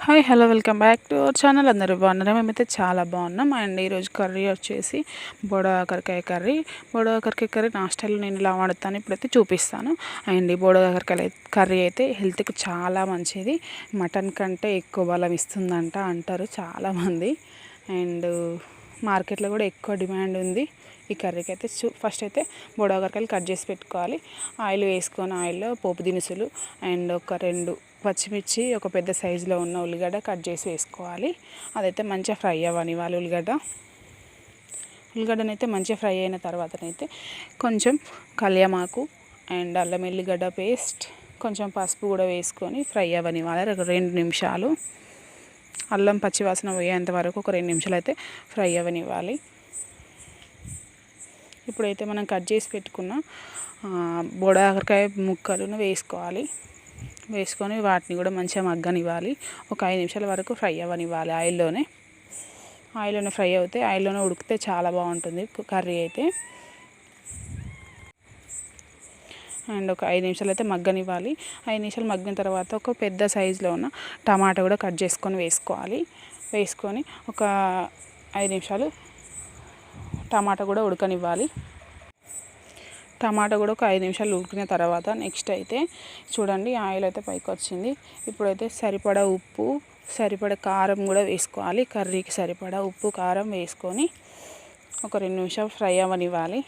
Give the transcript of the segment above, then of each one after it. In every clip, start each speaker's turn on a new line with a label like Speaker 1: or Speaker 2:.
Speaker 1: Hi hello welcome back to our channel. అందరూ బాగున్నారా? మేమైతే చాలా బాగున్నాం. అండ్ ఈరోజు కర్రీ వచ్చేసి బొడ కర్రీ. బొడోకరకాయ కర్రీ నా స్టైల్లో నేను ఇలా వాడుతాను. ఇప్పుడైతే చూపిస్తాను. అండ్ ఈ బొడ కర్రీ అయితే హెల్త్కి చాలా మంచిది. మటన్ కంటే ఎక్కువ బలం ఇస్తుందంట అంటారు చాలామంది. అండ్ మార్కెట్లో కూడా ఎక్కువ డిమాండ్ ఉంది. ఈ కర్రీకి అయితే చూ ఫస్ట్ అయితే బొడవకాయలు కట్ చేసి పెట్టుకోవాలి. ఆయిల్ వేసుకొని ఆయిల్లో పోపు దినుసులు అండ్ ఒక రెండు పచ్చిమిర్చి ఒక పెద్ద సైజులో ఉన్న ఉల్లిగడ్డ కట్ చేసి వేసుకోవాలి. అదైతే మంచిగా ఫ్రై అవ్వనివ్వాలి ఉల్లిగడ్డ. ఉల్లిగడ్డనైతే మంచిగా ఫ్రై అయిన తర్వాతనైతే కొంచెం కళ్యామాకు అండ్ అల్లం ఎల్లిగడ్డ పేస్ట్ కొంచెం పసుపు కూడా వేసుకొని ఫ్రై అవ్వనివ్వాలి వాళ్ళ రెండు నిమిషాలు. అల్లం పచ్చివాసన పోయేంత వరకు ఒక రెండు నిమిషాలు అయితే ఫ్రై అవ్వనివ్వాలి. ఇప్పుడైతే మనం కట్ చేసి పెట్టుకున్న బోడాకాయ ముక్కలను వేసుకోవాలి. వేసుకొని వాటిని కూడా మంచిగా మగ్గనివ్వాలి. ఒక ఐదు నిమిషాల వరకు ఫ్రై అవ్వనివ్వాలి ఆయిల్లోనే. ఆయిల్లోనే ఫ్రై అవుతే ఆయిల్లోనే ఉడికితే చాలా బాగుంటుంది కర్రీ అయితే. అండ్ ఒక ఐదు నిమిషాలు అయితే మగ్గనివ్వాలి. ఐదు నిమిషాలు మగ్గిన తర్వాత ఒక పెద్ద సైజులో ఉన్న టమాటా కూడా కట్ చేసుకొని వేసుకోవాలి. వేసుకొని ఒక ఐదు నిమిషాలు టమాటా కూడా ఉడకనివ్వాలి. టమాటా కూడా ఒక ఐదు నిమిషాలు ఉడికిన తర్వాత నెక్స్ట్ అయితే చూడండి ఆయిల్ అయితే పైకి వచ్చింది. ఇప్పుడైతే సరిపడా ఉప్పు సరిపడ కారం కూడా వేసుకోవాలి. కర్రీకి సరిపడా ఉప్పు కారం వేసుకొని ఒక రెండు నిమిషాలు ఫ్రై అవ్వనివ్వాలి.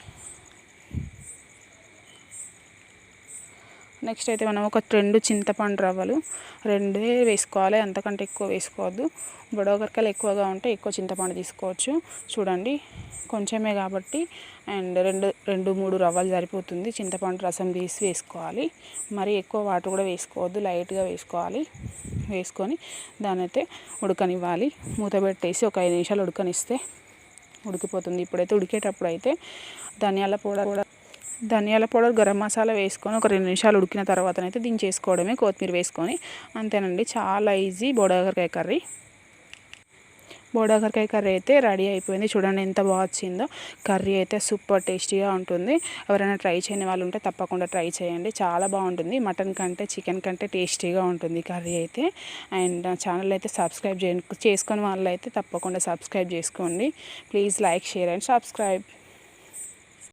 Speaker 1: నెక్స్ట్ అయితే మనం ఒక రెండు చింతపండు రవ్వలు రెండే వేసుకోవాలి. అంతకంటే ఎక్కువ వేసుకోవద్దు. బొడవకరకాయలు ఎక్కువగా ఉంటే ఎక్కువ చింతపండు తీసుకోవచ్చు. చూడండి. కొంచెమే కాబట్టి అండ్ రెండు రెండు మూడు రవ్వలు సరిపోతుంది. చింతపండు రసం తీసి వేసుకోవాలి. మరి ఎక్కువ వాటర్ కూడా వేసుకోవద్దు. లైట్గా వేసుకోవాలి. వేసుకొని దాని అయితే ఉడకనివ్వాలి. మూత పెట్టేసి ఒక ఐదు నిమిషాలు ఉడకనిస్తే ఉడికిపోతుంది. ఇప్పుడైతే ఉడికేటప్పుడు అయితే ధనియాల పౌడర్ కూడా ధనియాల పౌడర్ గరం మసాలా వేసుకొని ఒక రెండు నిమిషాలు ఉడికిన తర్వాతనైతే దించేసుకోవడమే కొత్తిమీర వేసుకొని. అంతేనండి చాలా ఈజీ బోడాగరకాయ కర్రీ. బోడాగరకాయ కర్రీ అయితే రెడీ అయిపోయింది. చూడండి ఎంత బాగా వచ్చిందో. కర్రీ అయితే సూపర్ టేస్టీగా ఉంటుంది. ఎవరైనా ట్రై చేయని వాళ్ళు ఉంటే తప్పకుండా ట్రై చేయండి. చాలా బాగుంటుంది. మటన్ కంటే చికెన్ కంటే టేస్టీగా ఉంటుంది కర్రీ అయితే. అండ్ ఛానల్ అయితే సబ్స్క్రైబ్ చేయ చేసుకొని వాళ్ళు అయితే తప్పకుండా సబ్స్క్రైబ్ చేసుకోండి. Please like share and subscribe.